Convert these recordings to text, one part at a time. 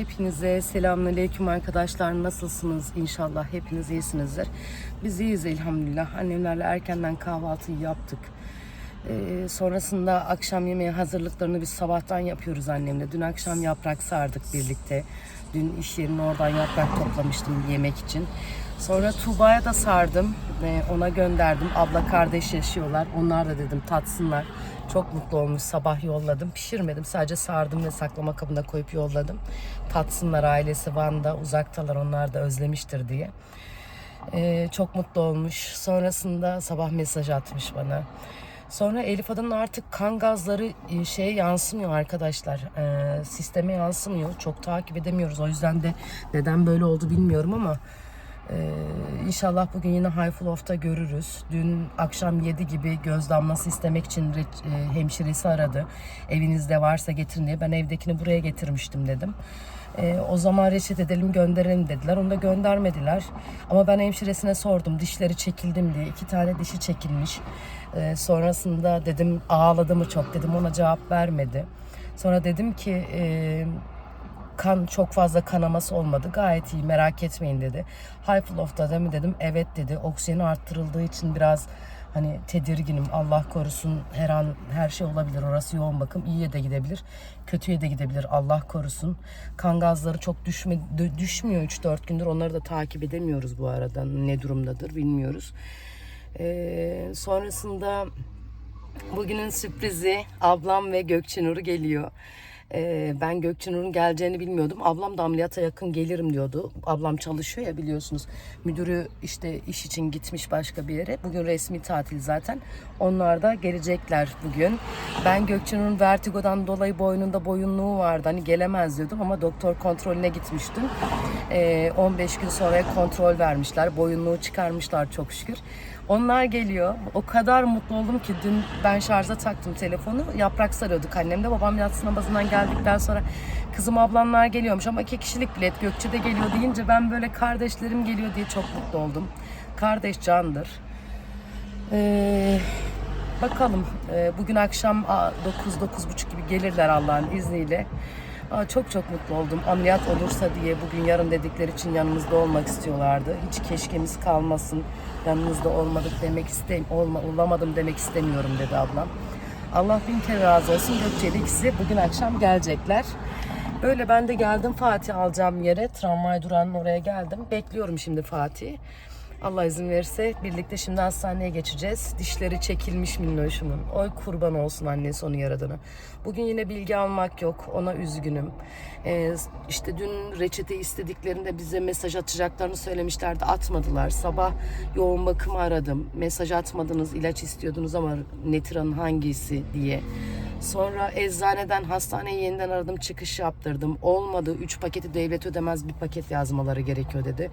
Hepinize selamünaleyküm arkadaşlar. Nasılsınız? İnşallah hepiniz iyisinizdir. Biz iyiyiz elhamdülillah. Annemlerle erkenden kahvaltıyı yaptık. Ee, sonrasında akşam yemeği hazırlıklarını biz sabahtan yapıyoruz annemle. Dün akşam yaprak sardık birlikte. Dün iş yerine oradan yaprak toplamıştım yemek için. Sonra Tuğba'ya da sardım. Ona gönderdim. Abla kardeş yaşıyorlar. Onlar da dedim tatsınlar. Çok mutlu olmuş. Sabah yolladım. Pişirmedim. Sadece sardım ve saklama kabına koyup yolladım. Tatsınlar ailesi Van'da. Uzaktalar. Onlar da özlemiştir diye. Ee, çok mutlu olmuş. Sonrasında sabah mesaj atmış bana. Sonra Elif Adan'ın artık kan gazları e, şeye yansımıyor arkadaşlar. Ee, sisteme yansımıyor. Çok takip edemiyoruz. O yüzden de neden böyle oldu bilmiyorum ama ee, inşallah bugün yine Highfloft'ta görürüz. Dün akşam 7 gibi göz damlası istemek için e, hemşiresi aradı. Evinizde varsa getirin diye. Ben evdekini buraya getirmiştim dedim. Ee, o zaman reçet edelim gönderelim dediler. Onu da göndermediler. Ama ben hemşiresine sordum. Dişleri çekildim diye. iki tane dişi çekilmiş. Ee, sonrasında dedim ağladı mı çok dedim. Ona cevap vermedi. Sonra dedim ki e, kan çok fazla kanaması olmadı. Gayet iyi merak etmeyin dedi. High flow'da değil mi dedim. Evet dedi. Oksijeni arttırıldığı için biraz hani tedirginim. Allah korusun her an her şey olabilir. Orası yoğun bakım. İyiye de gidebilir. Kötüye de gidebilir. Allah korusun. Kan gazları çok düşme, düşmüyor 3-4 gündür. Onları da takip edemiyoruz bu arada. Ne durumdadır bilmiyoruz. Ee, sonrasında Bugünün sürprizi ablam ve Gökçenur geliyor. Ee, ben Gökçenur'un geleceğini bilmiyordum. Ablam da ameliyata yakın gelirim diyordu. Ablam çalışıyor ya biliyorsunuz. Müdürü işte iş için gitmiş başka bir yere. Bugün resmi tatil zaten. Onlar da gelecekler bugün. Ben Gökçenur'un vertigodan dolayı boynunda boyunluğu vardı. Hani gelemez diyordum ama doktor kontrolüne gitmiştim. Ee, 15 gün sonra kontrol vermişler. Boyunluğu çıkarmışlar çok şükür. Onlar geliyor. O kadar mutlu oldum ki dün ben şarja taktım telefonu. Yaprak sarıyorduk annemde. Babam yatsı namazından geldikten sonra kızım ablamlar geliyormuş ama iki kişilik bilet Gökçe'de geliyor deyince ben böyle kardeşlerim geliyor diye çok mutlu oldum. Kardeş candır. Ee, bakalım Ee, bugün akşam 9-9.30 gibi gelirler Allah'ın izniyle. Çok çok mutlu oldum. Ameliyat olursa diye bugün yarın dedikleri için yanımızda olmak istiyorlardı. Hiç keşkemiz kalmasın. Yanınızda olmadık demek istem olma, olamadım demek istemiyorum dedi ablam. Allah bin kere razı olsun. Gökçe'yle ikisi bugün akşam gelecekler. Böyle ben de geldim Fatih alacağım yere. Tramvay durağının oraya geldim. Bekliyorum şimdi Fatih'i. Allah izin verirse birlikte şimdi hastaneye geçeceğiz. Dişleri çekilmiş minnoşumun. Oy kurban olsun annesi onu yaradana. Bugün yine bilgi almak yok. Ona üzgünüm. Ee, işte dün reçete istediklerinde bize mesaj atacaklarını söylemişlerdi. Atmadılar. Sabah yoğun bakımı aradım. Mesaj atmadınız, ilaç istiyordunuz ama Netira'nın hangisi diye. Sonra eczaneden hastaneye yeniden aradım çıkış yaptırdım. Olmadı 3 paketi devlet ödemez bir paket yazmaları gerekiyor dedi.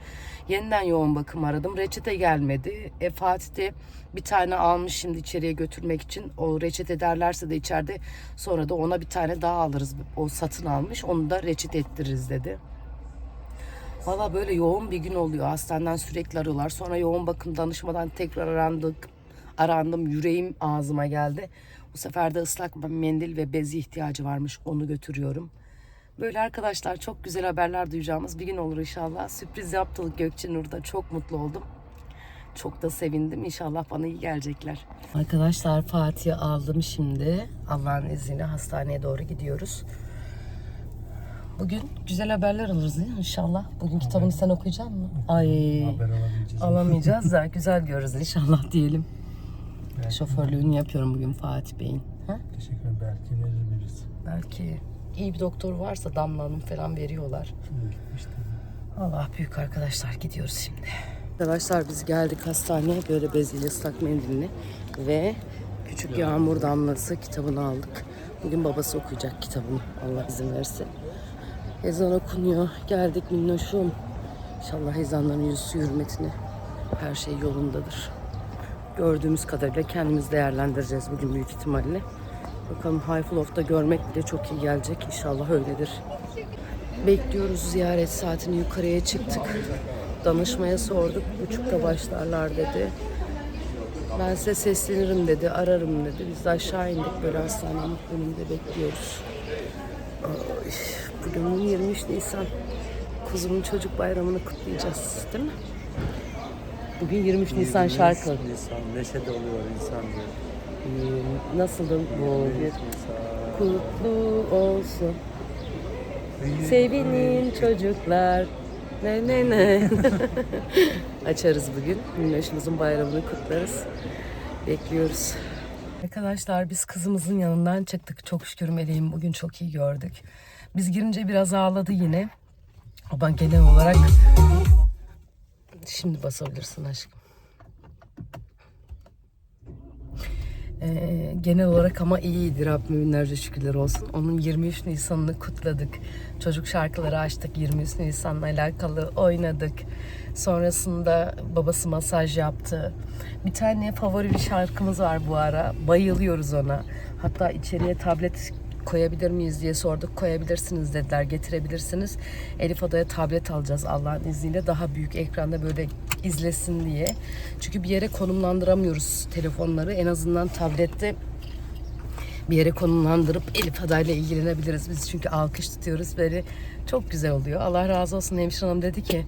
Yeniden yoğun bakım aradım. Reçete gelmedi. E, Fatih de bir tane almış şimdi içeriye götürmek için. O reçete derlerse de içeride sonra da ona bir tane daha alırız. O satın almış onu da reçete ettiririz dedi. Valla böyle yoğun bir gün oluyor. Hastaneden sürekli arıyorlar. Sonra yoğun bakım danışmadan tekrar arandık. Arandım. Yüreğim ağzıma geldi. Bu sefer de ıslak mendil ve bezi ihtiyacı varmış. Onu götürüyorum. Böyle arkadaşlar çok güzel haberler duyacağımız bir gün olur inşallah. Sürpriz yaptık Gökçe Nur'da. Çok mutlu oldum. Çok da sevindim. İnşallah bana iyi gelecekler. Arkadaşlar Fatih'i aldım şimdi. Allah'ın izniyle hastaneye doğru gidiyoruz. Bugün güzel haberler alırız değil mi inşallah? Bugün kitabını sen okuyacak mısın? Ay alamayacağız da güzel görürüz inşallah diyelim. Evet. Şoförlüğünü yapıyorum bugün Fatih Bey'in. Ha? Teşekkür ederim. Belki verebiliriz. Belki iyi bir doktor varsa Damla Hanım falan veriyorlar. Evet, işte. Allah büyük arkadaşlar gidiyoruz şimdi. Arkadaşlar biz geldik hastaneye böyle bezli ıslak mendilini ve küçük yağmur damlası kitabını aldık. Bugün babası okuyacak kitabını Allah izin verirse. Ezan okunuyor. Geldik minnoşum. İnşallah ezanların yüzü hürmetine her şey yolundadır. Gördüğümüz kadarıyla kendimiz değerlendireceğiz bugün büyük ihtimalle. Bakalım Highfloft'ta görmek bile çok iyi gelecek. İnşallah öyledir. Bekliyoruz ziyaret saatini yukarıya çıktık. Danışmaya sorduk. Buçukta başlarlar dedi. Ben size seslenirim dedi, ararım dedi. Biz de aşağı indik böyle hastanenin önünde bekliyoruz. Ay, Bugün 23 Nisan. Kuzumun çocuk bayramını kutlayacağız değil mi? Bugün 23 Nisan şarkı. Nisan, neşe doluyor insan diyor. Ee, Nasıldı bu? 23 Nisan. Kutlu olsun. Sevinin çocuklar. Ne ne ne. Açarız bugün. Minnoşumuzun bayramını kutlarız. Bekliyoruz. Arkadaşlar biz kızımızın yanından çıktık. Çok şükür meleğim bugün çok iyi gördük. Biz girince biraz ağladı yine. Ama genel olarak şimdi basabilirsin aşkım. Ee, genel olarak ama iyiydi Rabbime binlerce şükürler olsun. Onun 23 Nisan'ını kutladık. Çocuk şarkıları açtık 23 Nisan'la alakalı oynadık. Sonrasında babası masaj yaptı. Bir tane favori bir şarkımız var bu ara. Bayılıyoruz ona. Hatta içeriye tablet koyabilir miyiz diye sorduk. Koyabilirsiniz dediler. Getirebilirsiniz. Elif Ada'ya tablet alacağız Allah'ın izniyle. Daha büyük ekranda böyle izlesin diye. Çünkü bir yere konumlandıramıyoruz telefonları. En azından tablette bir yere konumlandırıp Elif Ada'yla ilgilenebiliriz. Biz çünkü alkış tutuyoruz. Böyle çok güzel oluyor. Allah razı olsun hemşire hanım dedi ki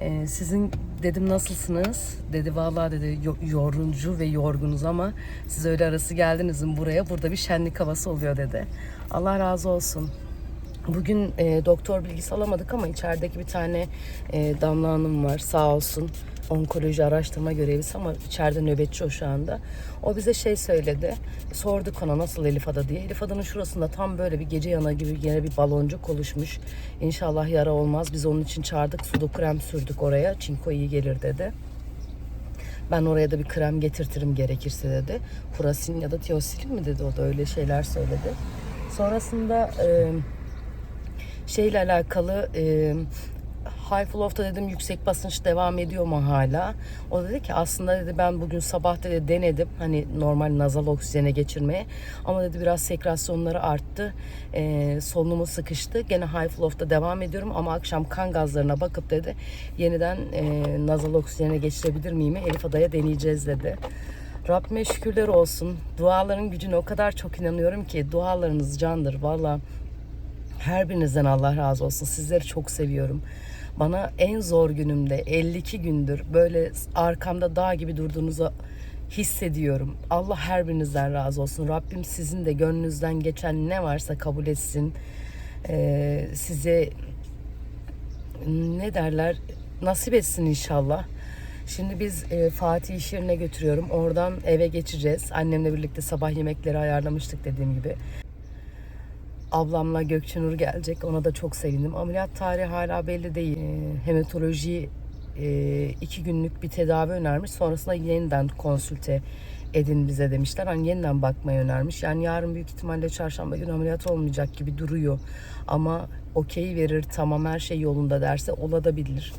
"E, sizin dedim nasılsınız? Dedi vallahi dedi "yo- yorguncu ve yorgunuz ama siz öyle arası geldiniz buraya? Burada bir şenlik havası oluyor dedi. Allah razı olsun. Bugün e, doktor bilgisi alamadık ama içerideki bir tane e, Damla Hanım var sağ olsun. Onkoloji araştırma görevlisi ama içeride nöbetçi o şu anda. O bize şey söyledi. Sorduk ona nasıl Elif Ada diye. Elif Ada'nın şurasında tam böyle bir gece yana gibi yine bir baloncuk oluşmuş. İnşallah yara olmaz. Biz onun için çağırdık. Sudo krem sürdük oraya. Çinko iyi gelir dedi. Ben oraya da bir krem getirtirim gerekirse dedi. Furasin ya da tiosilin mi dedi o da öyle şeyler söyledi. Sonrasında e, şeyle alakalı e, High Flow'da dedim yüksek basınç devam ediyor mu hala? O dedi ki aslında dedi ben bugün sabah dedi denedim hani normal nazal oksijene geçirmeye ama dedi biraz sekrasyonları arttı. E, solunumu sıkıştı. Gene High Flow'da devam ediyorum ama akşam kan gazlarına bakıp dedi yeniden e, nazal oksijene geçirebilir miyim? Elif Adaya deneyeceğiz dedi. Rabbime şükürler olsun. Duaların gücüne o kadar çok inanıyorum ki dualarınız candır valla. Her birinizden Allah razı olsun. Sizleri çok seviyorum. Bana en zor günümde 52 gündür böyle arkamda dağ gibi durduğunuzu hissediyorum. Allah her birinizden razı olsun. Rabbim sizin de gönlünüzden geçen ne varsa kabul etsin. Ee, size ne derler nasip etsin inşallah. Şimdi biz e, Fatih iş yerine götürüyorum. Oradan eve geçeceğiz. Annemle birlikte sabah yemekleri ayarlamıştık dediğim gibi. Ablamla Gökçenur gelecek. Ona da çok sevindim. Ameliyat tarihi hala belli değil. E, hematoloji e, iki günlük bir tedavi önermiş. Sonrasında yeniden konsülte edin bize demişler. Hani yeniden bakmayı önermiş. Yani yarın büyük ihtimalle çarşamba günü ameliyat olmayacak gibi duruyor. Ama okey verir tamam her şey yolunda derse olabilir.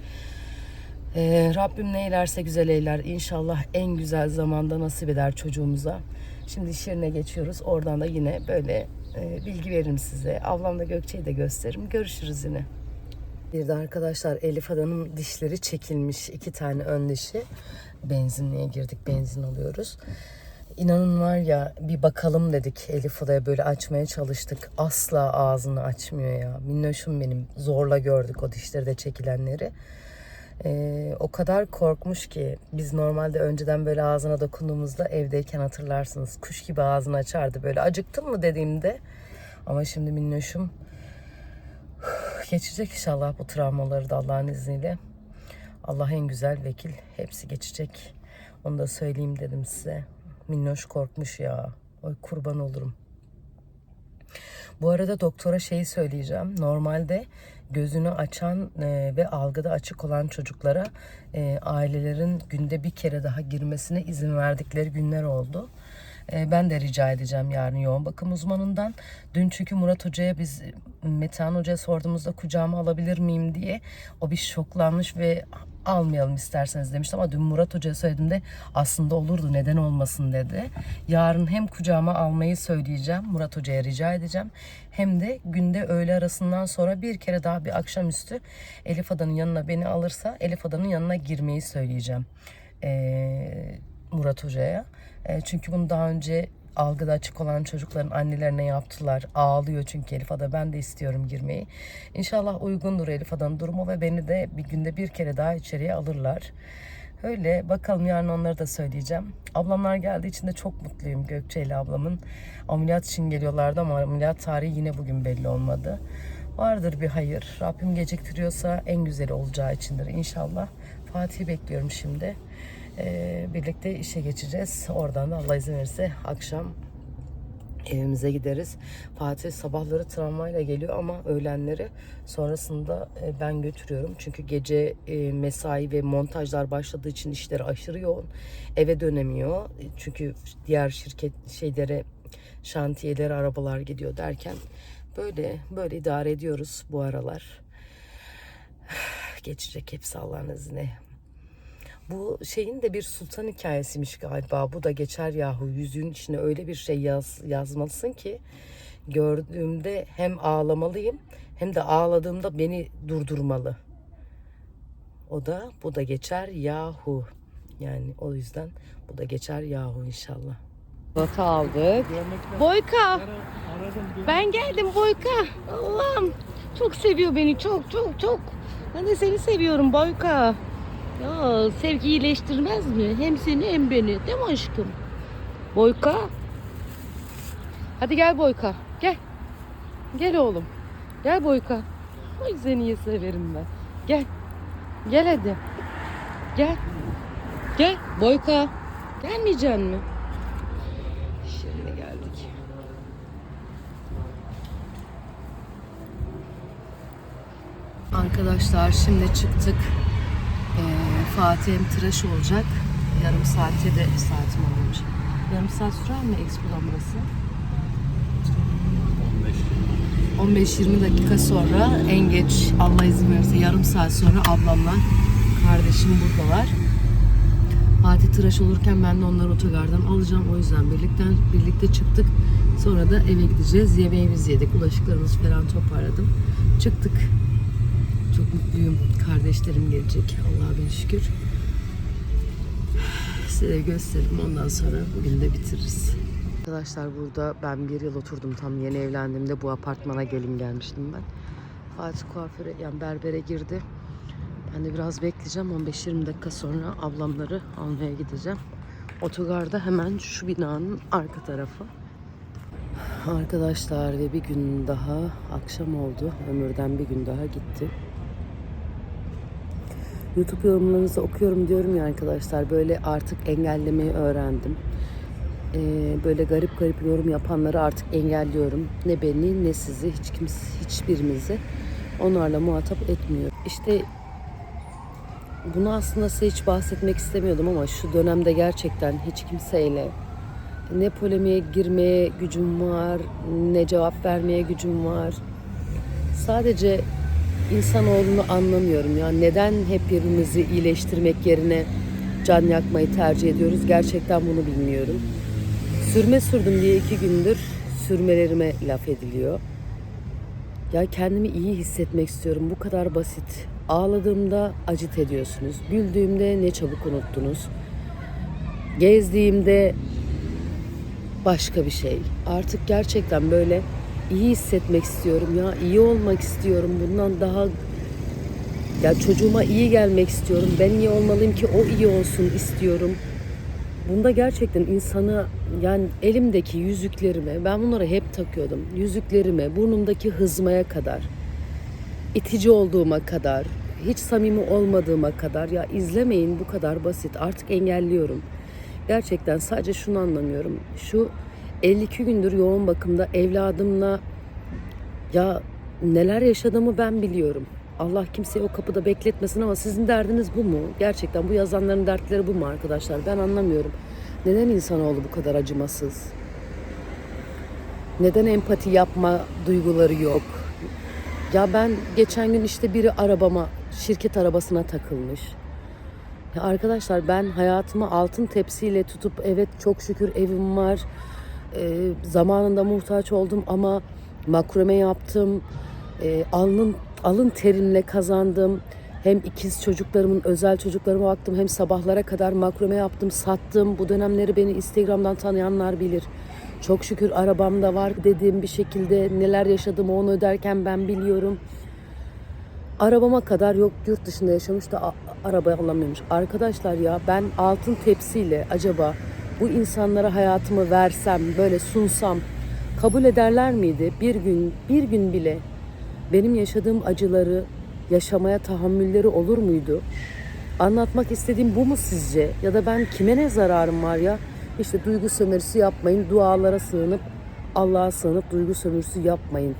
Ee, Rabbim ne eylerse güzel eyler. İnşallah en güzel zamanda nasip eder çocuğumuza. Şimdi iş geçiyoruz. Oradan da yine böyle e, bilgi veririm size. Ablamla Gökçe'yi de gösteririm. Görüşürüz yine. Bir de arkadaşlar Elif Adan'ın dişleri çekilmiş. iki tane ön dişi. Benzinliğe girdik. Benzin alıyoruz. İnanın var ya bir bakalım dedik Elif Ada'ya böyle açmaya çalıştık. Asla ağzını açmıyor ya. Minnoşum benim. Zorla gördük o dişleri de çekilenleri. Ee, o kadar korkmuş ki biz normalde önceden böyle ağzına dokunduğumuzda evdeyken hatırlarsınız kuş gibi ağzını açardı. Böyle acıktın mı dediğimde. Ama şimdi minnoşum geçecek inşallah bu travmaları da Allah'ın izniyle. Allah en güzel vekil hepsi geçecek. Onu da söyleyeyim dedim size. Minnoş korkmuş ya. Oy kurban olurum. Bu arada doktora şeyi söyleyeceğim. Normalde gözünü açan e, ve algıda açık olan çocuklara e, ailelerin günde bir kere daha girmesine izin verdikleri günler oldu. E, ben de rica edeceğim yarın yoğun bakım uzmanından. Dün çünkü Murat Hoca'ya biz Metehan Hoca'ya sorduğumuzda kucağıma alabilir miyim diye o bir şoklanmış ve almayalım isterseniz demişti ama dün Murat Hoca'ya söylediğimde aslında olurdu neden olmasın dedi. Yarın hem kucağıma almayı söyleyeceğim Murat Hoca'ya rica edeceğim hem de günde öğle arasından sonra bir kere daha bir akşamüstü Elif Adan'ın yanına beni alırsa Elif Adan'ın yanına girmeyi söyleyeceğim. Ee, Murat Hoca'ya. E, çünkü bunu daha önce algıda açık olan çocukların annelerine yaptılar. Ağlıyor çünkü Elif Ada ben de istiyorum girmeyi. İnşallah uygundur Elif Ada'nın durumu ve beni de bir günde bir kere daha içeriye alırlar. Öyle bakalım yarın onları da söyleyeceğim. Ablamlar geldiği için de çok mutluyum Gökçe ile ablamın. Ameliyat için geliyorlardı ama ameliyat tarihi yine bugün belli olmadı. Vardır bir hayır. Rabbim geciktiriyorsa en güzeli olacağı içindir inşallah. Fatih'i bekliyorum şimdi. Ee, birlikte işe geçeceğiz. Oradan da Allah izin verirse akşam evimize gideriz. Fatih sabahları tramvayla geliyor ama öğlenleri sonrasında e, ben götürüyorum. Çünkü gece e, mesai ve montajlar başladığı için işleri aşırı yoğun. Eve dönemiyor. E, Çünkü diğer şirket şeylere şantiyelere arabalar gidiyor derken böyle böyle idare ediyoruz bu aralar. Geçecek hepsi Allah'ın izniyle. Bu şeyin de bir sultan hikayesiymiş galiba. Bu da geçer yahu. Yüzüğün içine öyle bir şey yaz, yazmalısın ki gördüğümde hem ağlamalıyım hem de ağladığımda beni durdurmalı. O da bu da geçer yahu. Yani o yüzden bu da geçer yahu inşallah. Bota aldık. Boyka. Ben geldim Boyka. Allah'ım. Çok seviyor beni. Çok çok çok. Ben de seni seviyorum Boyka. Ya sevgi iyileştirmez mi? Hem seni hem beni. Değil mi aşkım? Boyka. Hadi gel Boyka. Gel. Gel oğlum. Gel Boyka. Ay seni iyi severim ben. Gel. Gel hadi. Gel. Gel Boyka. Gelmeyeceksin mi? Şimdi geldik. Arkadaşlar şimdi çıktık. Fatih'im tıraş olacak. Yarım saatte de saatim olmuş. Yarım saat sürer mi Expo'dan burası? 15-20 dakika sonra en geç Allah izin verirse yarım saat sonra ablamla kardeşim buradalar. Fatih tıraş olurken ben de onları otogardan alacağım. O yüzden birlikte birlikte çıktık. Sonra da eve gideceğiz. Yemeğimizi yedik. Bulaşıklarımızı falan toparladım. Çıktık. Çok mutluyum. Kardeşlerim gelecek. Allah'a bin şükür. Size de göstereyim. Ondan sonra bugün de bitiririz. Arkadaşlar burada ben bir yıl oturdum. Tam yeni evlendiğimde bu apartmana gelin gelmiştim ben. Fatih kuaföre yani berbere girdi. Ben de biraz bekleyeceğim. 15-20 dakika sonra ablamları almaya gideceğim. Otogarda hemen şu binanın arka tarafı. Arkadaşlar ve bir gün daha akşam oldu. Ömürden bir gün daha gitti. YouTube yorumlarınızı okuyorum diyorum ya arkadaşlar. Böyle artık engellemeyi öğrendim. Ee, böyle garip garip yorum yapanları artık engelliyorum. Ne beni ne sizi hiç kimse hiçbirimizi onlarla muhatap etmiyor. İşte bunu aslında size hiç bahsetmek istemiyordum ama şu dönemde gerçekten hiç kimseyle ne polemiğe girmeye gücüm var, ne cevap vermeye gücüm var. Sadece insanoğlunu anlamıyorum ya. Neden hep birbirimizi iyileştirmek yerine can yakmayı tercih ediyoruz? Gerçekten bunu bilmiyorum. Sürme sürdüm diye iki gündür sürmelerime laf ediliyor. Ya kendimi iyi hissetmek istiyorum. Bu kadar basit. Ağladığımda acit ediyorsunuz. Güldüğümde ne çabuk unuttunuz. Gezdiğimde başka bir şey. Artık gerçekten böyle iyi hissetmek istiyorum ya. iyi olmak istiyorum. Bundan daha ya çocuğuma iyi gelmek istiyorum. Ben iyi olmalıyım ki o iyi olsun istiyorum. Bunda gerçekten insanı yani elimdeki yüzüklerime ben bunları hep takıyordum. Yüzüklerime, burnumdaki hızmaya kadar, itici olduğuma kadar, hiç samimi olmadığıma kadar ya izlemeyin bu kadar basit. Artık engelliyorum. Gerçekten sadece şunu anlamıyorum. Şu 52 gündür yoğun bakımda evladımla ya neler yaşadığımı ben biliyorum. Allah kimseyi o kapıda bekletmesin ama sizin derdiniz bu mu? Gerçekten bu yazanların dertleri bu mu arkadaşlar? Ben anlamıyorum. Neden insanoğlu bu kadar acımasız? Neden empati yapma duyguları yok? Ya ben geçen gün işte biri arabama, şirket arabasına takılmış. Ya arkadaşlar ben hayatımı altın tepsiyle tutup evet çok şükür evim var. Ee, zamanında muhtaç oldum ama makrome yaptım. Ee, alnın alın terimle kazandım. Hem ikiz çocuklarımın, özel çocuklarıma baktım. Hem sabahlara kadar makrome yaptım, sattım. Bu dönemleri beni Instagram'dan tanıyanlar bilir. Çok şükür arabam da var dediğim bir şekilde neler yaşadığımı onu öderken ben biliyorum. Arabama kadar yok yurt dışında yaşamış da araba alamıyormuş. Arkadaşlar ya ben altın tepsiyle acaba bu insanlara hayatımı versem, böyle sunsam kabul ederler miydi? Bir gün, bir gün bile benim yaşadığım acıları yaşamaya tahammülleri olur muydu? Anlatmak istediğim bu mu sizce? Ya da ben kime ne zararım var ya? İşte duygu sömürüsü yapmayın, dualara sığınıp Allah'a sığınıp duygu sömürüsü yapmayın.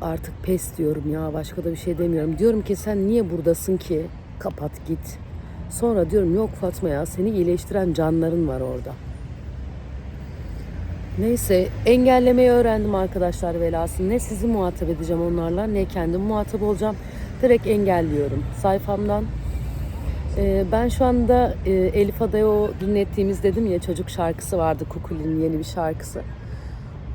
Artık pes diyorum ya başka da bir şey demiyorum. Diyorum ki sen niye buradasın ki? Kapat git. Sonra diyorum yok Fatma ya seni iyileştiren canların var orada. Neyse engellemeyi öğrendim arkadaşlar velhasıl. Ne sizi muhatap edeceğim onlarla ne kendim muhatap olacağım. Direkt engelliyorum sayfamdan. Ee, ben şu anda e, Elif Ada'ya o dinlettiğimiz dedim ya çocuk şarkısı vardı Kukuli'nin yeni bir şarkısı.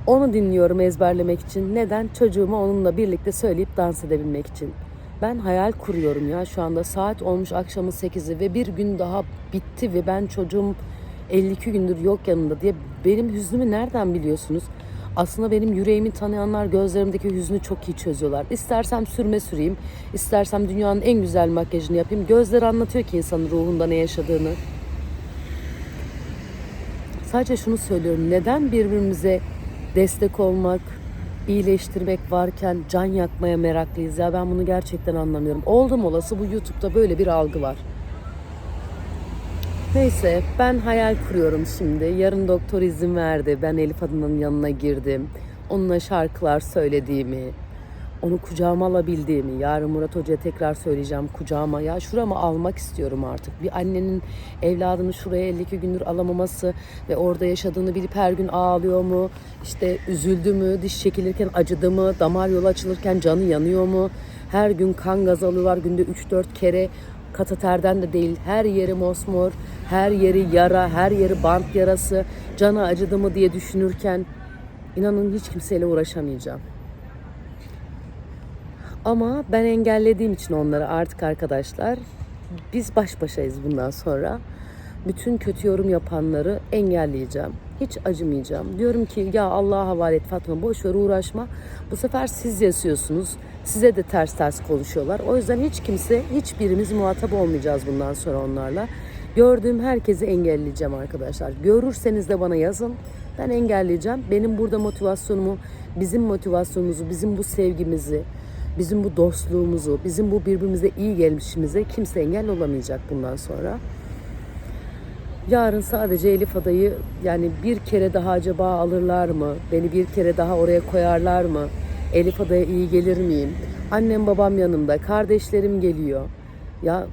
Onu dinliyorum ezberlemek için. Neden? Çocuğuma onunla birlikte söyleyip dans edebilmek için. Ben hayal kuruyorum ya şu anda saat olmuş akşamın 8'i ve bir gün daha bitti ve ben çocuğum 52 gündür yok yanında diye benim hüznümü nereden biliyorsunuz? Aslında benim yüreğimi tanıyanlar gözlerimdeki hüznü çok iyi çözüyorlar. İstersem sürme süreyim, istersem dünyanın en güzel makyajını yapayım. Gözler anlatıyor ki insanın ruhunda ne yaşadığını. Sadece şunu söylüyorum. Neden birbirimize destek olmak, iyileştirmek varken can yakmaya meraklıyız ya ben bunu gerçekten anlamıyorum. Oldum olası bu YouTube'da böyle bir algı var. Neyse ben hayal kuruyorum şimdi. Yarın doktor izin verdi. Ben Elif Adın'ın yanına girdim. Onunla şarkılar söylediğimi, onu kucağıma alabildiğimi, yarın Murat Hoca'ya tekrar söyleyeceğim kucağıma. Ya şurama almak istiyorum artık. Bir annenin evladını şuraya 52 gündür alamaması ve orada yaşadığını bilip her gün ağlıyor mu? İşte üzüldü mü? Diş çekilirken acıdı mı? Damar yolu açılırken canı yanıyor mu? Her gün kan gaz alıyorlar günde 3-4 kere. Kateterden de değil her yeri mosmor, her yeri yara, her yeri bant yarası. Canı acıdı mı diye düşünürken inanın hiç kimseyle uğraşamayacağım. Ama ben engellediğim için onları artık arkadaşlar biz baş başayız bundan sonra. Bütün kötü yorum yapanları engelleyeceğim. Hiç acımayacağım. Diyorum ki ya Allah'a havale et Fatma boş ver uğraşma. Bu sefer siz yazıyorsunuz. Size de ters ters konuşuyorlar. O yüzden hiç kimse, hiçbirimiz muhatap olmayacağız bundan sonra onlarla. Gördüğüm herkesi engelleyeceğim arkadaşlar. Görürseniz de bana yazın. Ben engelleyeceğim. Benim burada motivasyonumu, bizim motivasyonumuzu, bizim bu sevgimizi, bizim bu dostluğumuzu, bizim bu birbirimize iyi gelmişimize kimse engel olamayacak bundan sonra. Yarın sadece Elif adayı yani bir kere daha acaba alırlar mı? Beni bir kere daha oraya koyarlar mı? Elif adaya iyi gelir miyim? Annem babam yanımda, kardeşlerim geliyor. Ya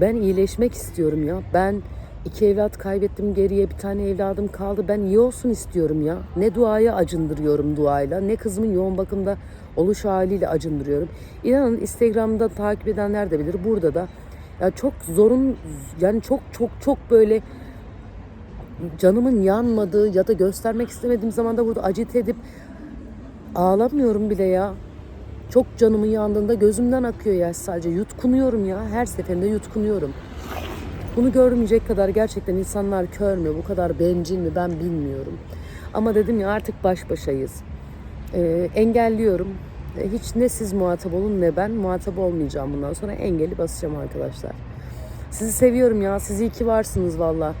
ben iyileşmek istiyorum ya. Ben iki evlat kaybettim geriye bir tane evladım kaldı. Ben iyi olsun istiyorum ya. Ne duaya acındırıyorum duayla ne kızımın yoğun bakımda oluş haliyle acındırıyorum. İnanın Instagram'da takip edenler de bilir. Burada da ya çok zorun yani çok çok çok böyle canımın yanmadığı ya da göstermek istemediğim zaman da burada acite edip ağlamıyorum bile ya. Çok canımın yandığında gözümden akıyor ya sadece yutkunuyorum ya her seferinde yutkunuyorum. Bunu görmeyecek kadar gerçekten insanlar kör mü, bu kadar bencil mi ben bilmiyorum. Ama dedim ya artık baş başayız. Ee, engelliyorum. Ee, hiç ne siz muhatap olun ne ben muhatap olmayacağım bundan sonra engeli basacağım arkadaşlar. Sizi seviyorum ya. Siz iyi ki varsınız valla.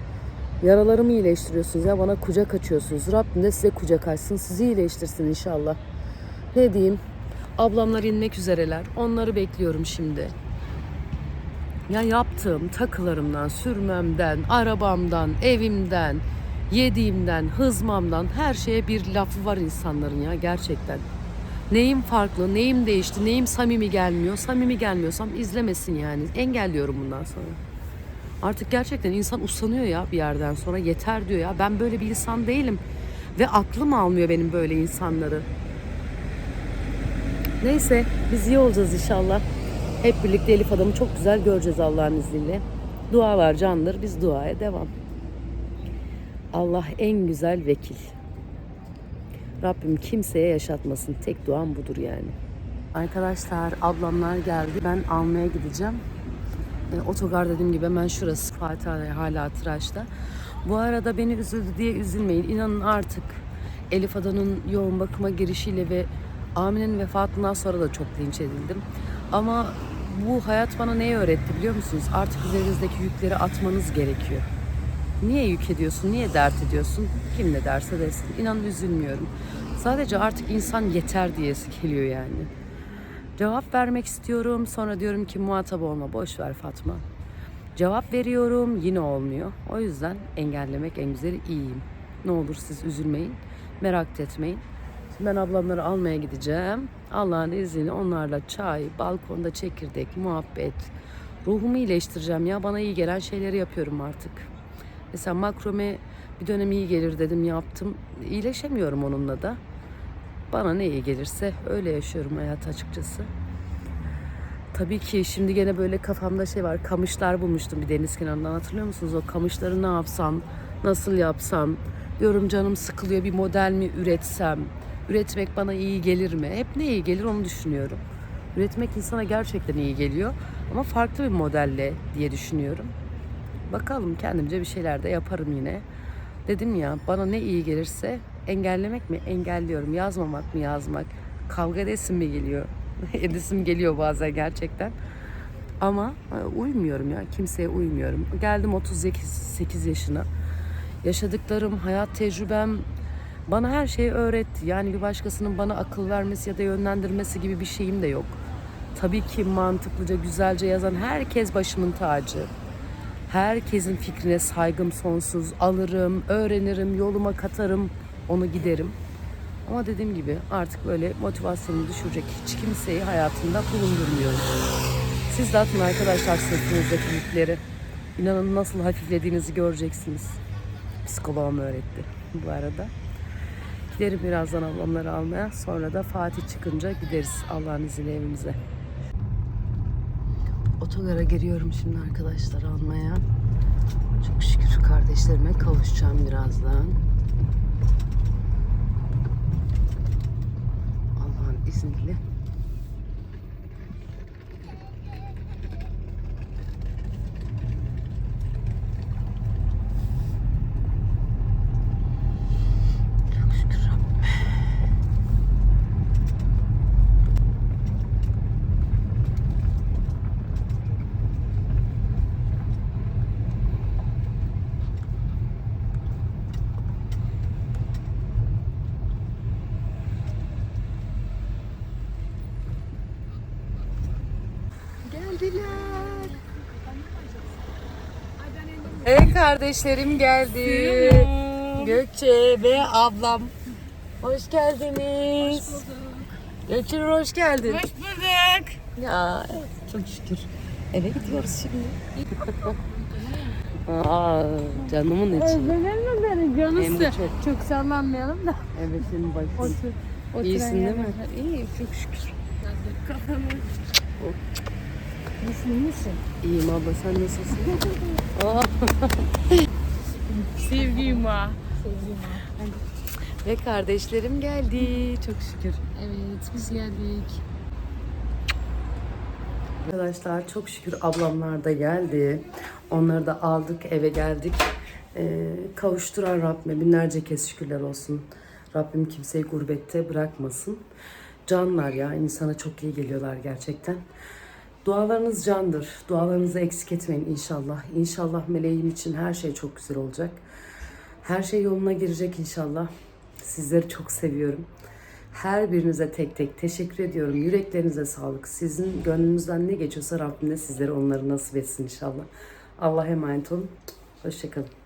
Yaralarımı iyileştiriyorsunuz ya. Bana kucak açıyorsunuz. Rabbim de size kucak açsın. Sizi iyileştirsin inşallah. Ne diyeyim? Ablamlar inmek üzereler. Onları bekliyorum şimdi. Ya yaptığım takılarımdan, sürmemden, arabamdan, evimden, yediğimden, hızmamdan her şeye bir lafı var insanların ya gerçekten. Neyim farklı, neyim değişti, neyim samimi gelmiyor. Samimi gelmiyorsam izlemesin yani. Engelliyorum bundan sonra. Artık gerçekten insan usanıyor ya bir yerden sonra. Yeter diyor ya. Ben böyle bir insan değilim. Ve aklım almıyor benim böyle insanları. Neyse biz iyi olacağız inşallah. Hep birlikte Elif adamı çok güzel göreceğiz Allah'ın izniyle. Dualar candır. Biz duaya devam. Allah en güzel vekil. Rabbim kimseye yaşatmasın. Tek duam budur yani. Arkadaşlar ablamlar geldi. Ben almaya gideceğim. E, otogar dediğim gibi hemen şurası Fatih hala tıraşta. Bu arada beni üzüldü diye üzülmeyin. İnanın artık Elif Adan'ın yoğun bakıma girişiyle ve Amine'nin vefatından sonra da çok linç edildim. Ama bu hayat bana neyi öğretti biliyor musunuz? Artık üzerinizdeki yükleri atmanız gerekiyor. Niye yük ediyorsun? Niye dert ediyorsun? Kim ne derse desin. İnanın üzülmüyorum. Sadece artık insan yeter diyesi geliyor yani. Cevap vermek istiyorum. Sonra diyorum ki muhatap olma. Boş ver Fatma. Cevap veriyorum. Yine olmuyor. O yüzden engellemek en güzeli iyiyim. Ne olur siz üzülmeyin. Merak etmeyin. Ben ablamları almaya gideceğim. Allah'ın izniyle onlarla çay, balkonda çekirdek, muhabbet. Ruhumu iyileştireceğim ya. Bana iyi gelen şeyleri yapıyorum artık. Mesela makrome bir dönem iyi gelir dedim yaptım. İyileşemiyorum onunla da. Bana ne iyi gelirse öyle yaşıyorum hayat açıkçası. Tabii ki şimdi gene böyle kafamda şey var. Kamışlar bulmuştum bir deniz kenarından hatırlıyor musunuz? O kamışları ne yapsam, nasıl yapsam? Diyorum canım sıkılıyor bir model mi üretsem? Üretmek bana iyi gelir mi? Hep ne iyi gelir onu düşünüyorum. Üretmek insana gerçekten iyi geliyor. Ama farklı bir modelle diye düşünüyorum. Bakalım kendimce bir şeyler de yaparım yine. Dedim ya bana ne iyi gelirse engellemek mi? Engelliyorum. Yazmamak mı? Yazmak. Kavga edesim mi geliyor? Edesim geliyor bazen gerçekten. Ama e, uymuyorum ya. Kimseye uymuyorum. Geldim 38 yaşına. Yaşadıklarım, hayat tecrübem bana her şeyi öğretti. Yani bir başkasının bana akıl vermesi ya da yönlendirmesi gibi bir şeyim de yok. Tabii ki mantıklıca, güzelce yazan herkes başımın tacı. Herkesin fikrine saygım sonsuz. Alırım, öğrenirim, yoluma katarım, onu giderim. Ama dediğim gibi artık böyle motivasyonumu düşürecek hiç kimseyi hayatımda bulundurmuyorum. Siz de atın arkadaşlar sırtınızdaki yükleri. İnanın nasıl hafiflediğinizi göreceksiniz. Psikoloğum öğretti bu arada. Giderim birazdan ablamları almaya. Sonra da Fatih çıkınca gideriz Allah'ın izniyle evimize. Otogara giriyorum şimdi arkadaşlar almaya. Çok şükür kardeşlerime kavuşacağım birazdan. Allah'ın izniyle. Geldiler. Ey kardeşlerim geldi. Gökçe ve ablam. Hoş geldiniz. Gökçe hoş geldin. Hoş bulduk. Ya çok şükür. Eve gidiyoruz şimdi. Aa, canımın içi. Özledin mi beni Hem canısı? çok. Çok sallanmayalım da. Evet senin başın. Otur. Oturan İyisin değil mi? İyiyim çok şükür. Kafamı. Nasıl misin? İyiyim abla sen nasılsın? Aa, Sevgiyim ha. ve kardeşlerim geldi. Çok şükür. Evet biz geldik. Arkadaşlar çok şükür ablamlar da geldi. Onları da aldık eve geldik. Ee, kavuşturan Rabbime binlerce kez şükürler olsun. Rabbim kimseyi gurbette bırakmasın. Canlar ya insana çok iyi geliyorlar gerçekten. Dualarınız candır. Dualarınızı eksik etmeyin inşallah. İnşallah meleğim için her şey çok güzel olacak. Her şey yoluna girecek inşallah. Sizleri çok seviyorum. Her birinize tek tek teşekkür ediyorum. Yüreklerinize sağlık. Sizin gönlünüzden ne geçiyorsa Rabbim de sizlere onları nasip etsin inşallah. Allah'a emanet olun. Hoşçakalın.